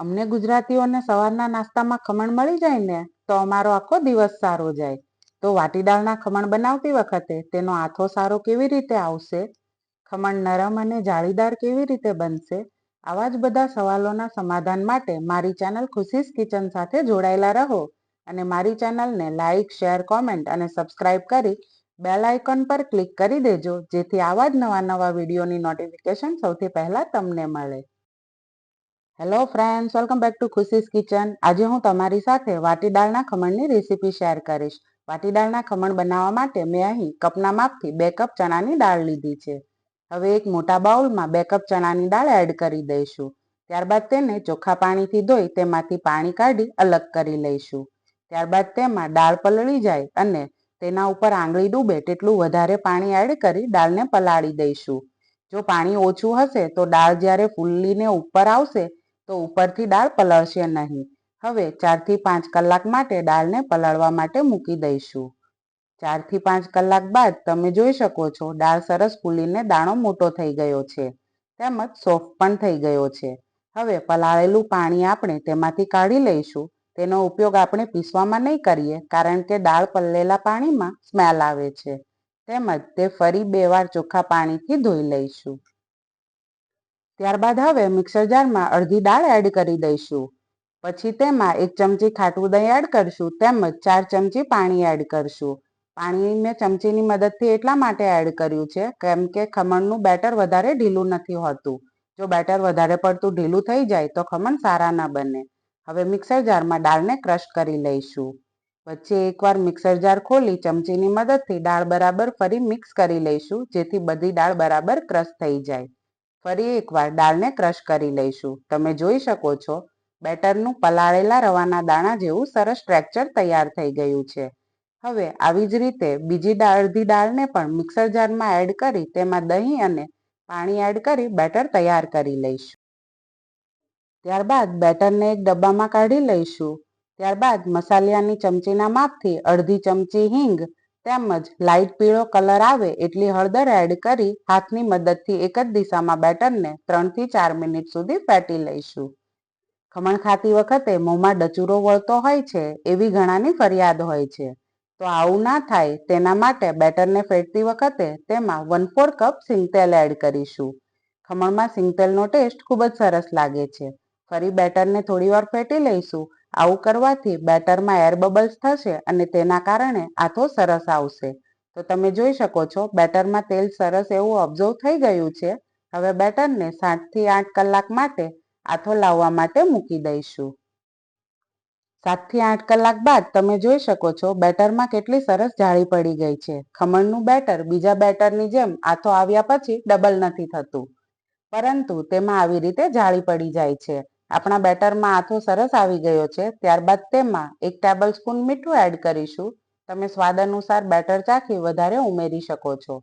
અમને ગુજરાતીઓને સવારના નાસ્તામાં ખમણ મળી જાય ને, તો અમારો આખો દિવસ સારો જાય. તો વાટી દાળના ખમણ બનાવતી વખતે તેનો આથો સારો કેવી રીતે આવશે? ખમણ નરમ અને જાળીદાર કેવી રીતે બનશે? આવા જ બધા સવાલોના સમાધાન માટે મારી ચેનલ ખુશીસ કિચન સાથે જોડાયેલા રહો અને મારી ચેનલને લાઇક શેર, કોમેન્ટ અને સબસ્ક્રાઇબ કરી બેલ આઇકોન પર ક્લિક કરી દેજો, જેથી આવા જ નવા નવા વિડીયોની નોટિફિકેશન સૌથી પહેલાં તમને મળે. Hello friends welcome back to Khushi's kitchen આજે હું તમારી સાથે વાટી દાળના ખમણની રેસીપી શેર કરીશ. વાટી દાળના ખમણ બનાવવા માટે મેં અહીં કપના માપથી બે કપ ચણાની દાળ લીધી છે. હવે એક મોટા બાઉલમાં બે કપ ચણાની દાળ એડ કરી દઈશું. ત્યારબાદ તેને ચોખ્ખા પાણીથી ધોઈ તેમાંથી પાણી કાઢી અલગ કરી લઈશું. ત્યારબાદ તેમાં દાળ પલળી જાય અને તેના ઉપર આંગળી ડૂબે તેટલું વધારે પાણી એડ કરી દાળને પલાળી દઈશું. જો પાણી ઓછું હશે તો દાળ જ્યારે ફૂલીને ઉપર આવશે તો ઉપરથી દાળ પલળશે નહીં. હવે ચારથી પાંચ કલાક માટે દાળને પલાળવા માટે મૂકી દઈશું. ચારથી પાંચ કલાક બાદ તમે જોઈ શકો છો, દાળ સરસ ફૂલીને દાણો મોટો થઈ ગયો છે. તેમજ સોફ્ટ પણ થઈ ગયો છે. હવે પલાળેલું પાણી આપણે તેમાંથી કાઢી લઈશું. તેનો ઉપયોગ આપણે પીસવામાં નહીં કરીએ, કારણ કે દાળ પલળેલા પાણીમાં સ્મેલ આવે છે. તેમજ તે ફરી બે વાર ચોખ્ખા પાણીથી ધોઈ લઈશું. ત્યારબાદ હવે મિક્સર જારમાં અડધી દાળ એડ કરી દઈશું. પછી તેમાં એક ચમચી ખાટું દહીં એડ કરશું, તેમજ ચાર ચમચી પાણી એડ કરશું. પાણી મેં ચમચીની મદદથી એટલા માટે એડ કર્યું છે, કેમ કે ખમણનું બેટર વધારે ઢીલું નથી હોતું. જો બેટર વધારે પડતું ઢીલું થઈ જાય, તો ખમણ સારા ના બને. હવે મિક્સર જારમાં દાળને ક્રશ કરી લઈશું. વચ્ચે એકવાર મિક્સર જાર ખોલી ચમચીની મદદથી દાળ બરાબર ફરી મિક્સ કરી લઈશું, જેથી બધી દાળ બરાબર ક્રશ થઈ જાય. ફરી એકવાર દાળને ક્રશ કરી લઈશું. તમે જોઈ શકો છો, બેટરનું પલાળેલા રવાના દાણા જેવું સરસ સ્ટ્રેક્ચર તૈયાર થઈ ગયું છે. હવે આવી જ રીતે બીજી અડધી દાળને પણ મિક્સર જારમાં એડ કરી તેમાં દહીં અને પાણી એડ કરી બેટર તૈયાર કરી લઈશું. ત્યારબાદ બેટરને એક ડબ્બામાં કાઢી લઈશું. ત્યારબાદ મસાલિયાની ચમચીના માપથી અડધી ચમચી હિંગ તેમજ લાઇટ પીળો કલર આવે એટલી હળદર એડ કરી હાથની મદદથી એક જ દિશામાં બેટરને ત્રણથી ચાર મિનિટ સુધી ફેટી લઈશું. ખમણ ખાતી વખતે મોંમાં ડચુરો વળતો હોય છે એવી ઘણાની ફરિયાદ હોય છે. તો આવું ના થાય તેના માટે બેટરને ફેટતી વખતે તેમાં વન ફોર કપ સિંગતેલ એડ કરીશું. ખમણમાં સિંગતેલનો ટેસ્ટ ખૂબ જ સરસ લાગે છે. ફરી બેટરને થોડીવાર ફેટી લઈશું આવું કરવાથી બેટરમાં એર બબલ્સ થશે અને તેના કારણે આથો સરસ આવશે. તો તમે જોઈ શકો છો, બેટરમાં તેલ સરસ એવું ઓબ્ઝર્વ થઈ ગયું છે. હવે બેટરને સાતથી આઠ કલાક માટે આથો લાવવા માટે મૂકી દઈશું. સાતથી આઠ કલાક બાદ તમે જોઈ શકો છો, બેટરમાં કેટલી સરસ જાળી પડી ગઈ છે. ખમણનું બેટર બીજા બેટરની જેમ આથો આવ્યા પછી ડબલ નથી થતું. પરંતુ તેમાં આવી રીતે જાળી પડી જાય છે. આપણા બેટરમાં આથો સરસ આવી ગયો છે. ત્યારબાદ તેમાં એક ટેબલ સ્પૂન મીઠું એડ કરીશું. તમે સ્વાદ અનુસાર બેટર ચાખી વધારે ઉમેરી શકો છો.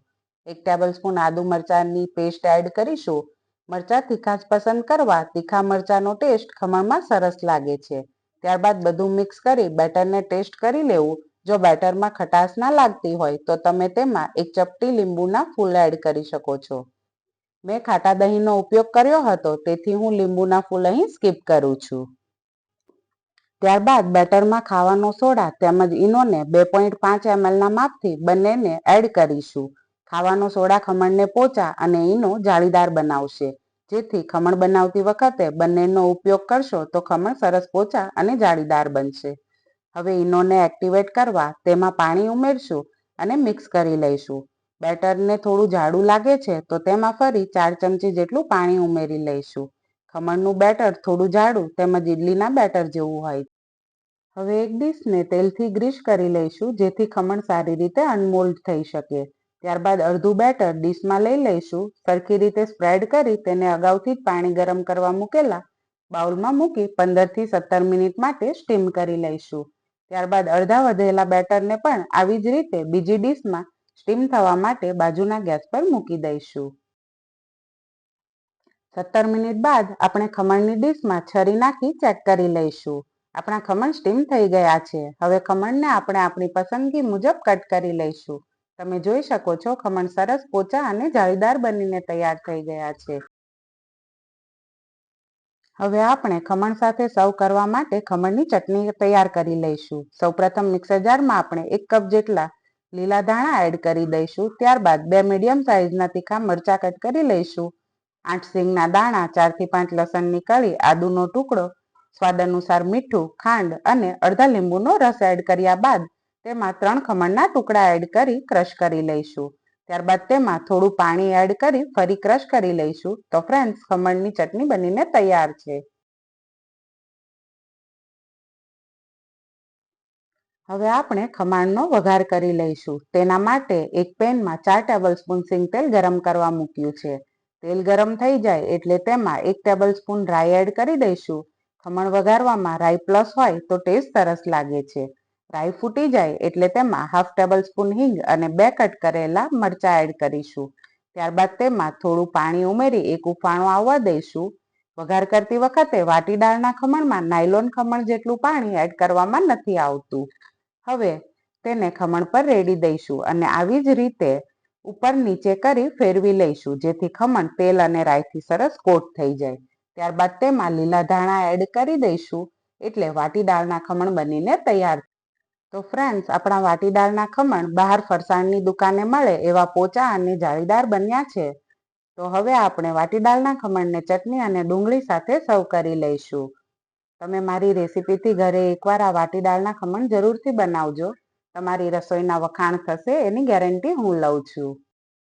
એક ટેબલ સ્પૂન આદુ મરચાંની પેસ્ટ એડ કરીશું. મરચાં તીખાશ પસંદ કરવા તીખા મરચાંનો ટેસ્ટ ખમણમાં સરસ લાગે છે. ત્યારબાદ બધું મિક્સ કરી બેટરને ટેસ્ટ કરી લેવું. જો બેટરમાં ખટાશ ના લાગતી હોય તો તમે તેમાં એક ચપટી લીંબુના ફૂલ એડ કરી શકો છો. મેં ખાટા દહીંનો ઉપયોગ કર્યો હતો, તેથી હું લીંબુના ફૂલ અહીં સ્કીપ કરું છું. ત્યારબાદ બેટરમાં ખાવાનો સોડા તેમજ ઈનોને બે પોઈન્ટ પાંચ એમએલના માપથી બંનેને એડ કરીશું. ખાવાનો સોડા ખમણને પોચા અને ઈનો જાળીદાર બનાવશે. જેથી ખમણ બનાવતી વખતે બંનેનો ઉપયોગ કરશો તો ખમણ સરસ પોચા અને જાળીદાર બનશે. હવે ઈનોને એક્ટિવેટ કરવા તેમાં પાણી ઉમેરશું અને મિક્સ કરી લઈશું. બેટરને થોડું જાડું લાગે છે, તો તેમાં ફરી ચાર ચમચી જેટલું પાણી ઉમેરી લઈશું. ખમણનું બેટર થોડું જાડું તેમજ ઇડલીના બેટર જેવું હોય. હવે એક ડીશને તેલથી ગ્રીસ કરી લઈશું, જેથી ખમણ સારી રીતે અનમોલ્ડ થઈ શકે. ત્યારબાદ અડધું બેટર ડીશમાં લઈ લઈશું. સરખી રીતે સ્પ્રેડ કરી તેને અગાઉથી જ પાણી ગરમ કરવા મૂકેલા બાઉલમાં મૂકી પંદરથી સત્તર મિનિટ માટે સ્ટીમ કરી લઈશું. ત્યારબાદ અડધા વધેલા બેટરને પણ આવી જ રીતે બીજી ડીશમાં સ્ટીમ થવા માટે બાજુના ગેસ પર મૂકી દઈશું. સત્તર મિનિટ બાદ આપણે ખમણની ડીશમાં છરી નાખી ચેક કરી લઈશું. આપણા ખમણ સ્ટીમ થઈ ગયા છે. હવે ખમણને આપણે આપણી પસંદગી મુજબ કટ કરી લઈશું. તમે જોઈ શકો છો ખમણ સરસ પોચા અને જાળીદાર બનીને તૈયાર થઈ ગયા છે. હવે આપણે ખમણ સાથે સર્વ કરવા માટે ખમણની ચટણી તૈયાર કરી લઈશું. સૌપ્રથમ મિક્સર જારમાં આપણે એક કપ જેટલા લીલા ધાણા એડ કરી દઈશું. ત્યારબાદ બે મીડિયમ સાઇઝના તીખા મરચાં કટ કરી લઈશું. આઠ સિંગના દાણા, ચારથી પાંચ લસણની કળી આદુનો ટુકડો, સ્વાદ અનુસાર મીઠું, ખાંડ અને અડધા લીંબુનો રસ એડ કર્યા બાદ તેમાં ત્રણ ખમણના ટુકડા એડ કરી ક્રશ કરી લઈશું. ત્યારબાદ તેમાં થોડું પાણી એડ કરી ફરી ક્રશ કરી લઈશું. તો ફ્રેન્ડ્સ ખમણની ચટણી બનીને તૈયાર છે. હવે આપણે ખમણનો વઘાર કરી લઈશું. તેના માટે એક પેનમાં ચાર ટેબલ સ્પૂન સિંગ તેલ ગરમ કરવા મૂક્યું છે. તેલ ગરમ થઈ જાય એટલે તેમાં એક ટેબલ સ્પૂન રાઈ એડ કરી દઈશું. ખમણ વઘારવામાં રાઈ પ્લસ હોય તો ટેસ્ટ સરસ લાગે છે. રાઈ ફૂટી જાય એટલે તેમાં હાફ ટેબલ સ્પૂન હિંગ અને બે કટ કરેલા મરચાં એડ કરીશું. ત્યારબાદ તેમાં થોડું પાણી ઉમેરી એક ઉફાણું આવવા દઈશું. વઘાર કરતી વખતે વાટી દાળના ખમણમાં નાયલોન ખમણ જેટલું પાણી એડ કરવામાં નથી આવતું. હવે તેને ખમણ પર રેડી દઈશું અને આવી જ રીતે ઉપર નીચે કરી ફેરવી લઈશું, જેથી ખમણ તેલ અને રાઈથી સરસ કોટ થઈ જાય. ત્યારબાદ તેમાં લીલા ધાણા એડ કરી દઈશું, એટલે વાટી દાળના ખમણ બનીને તૈયાર તો ફ્રેન્ડ્સ આપણા વાટી દાળના ખમણ બહાર ફરસાણની દુકાને મળે એવા પોચા અને જાળીદાર બન્યા છે. તો હવે આપણે વાટી દાળના ખમણને ચટણી અને ડુંગળી સાથે સર્વ કરી લઈશું. તમે મારી રેસીપીથી ઘરે એકવાર આ વાટી દાળના ખમણ જરૂરથી બનાવજો. તમારી રસોઈના વખાણ થશે એની ગેરંટી હું લઉં છું.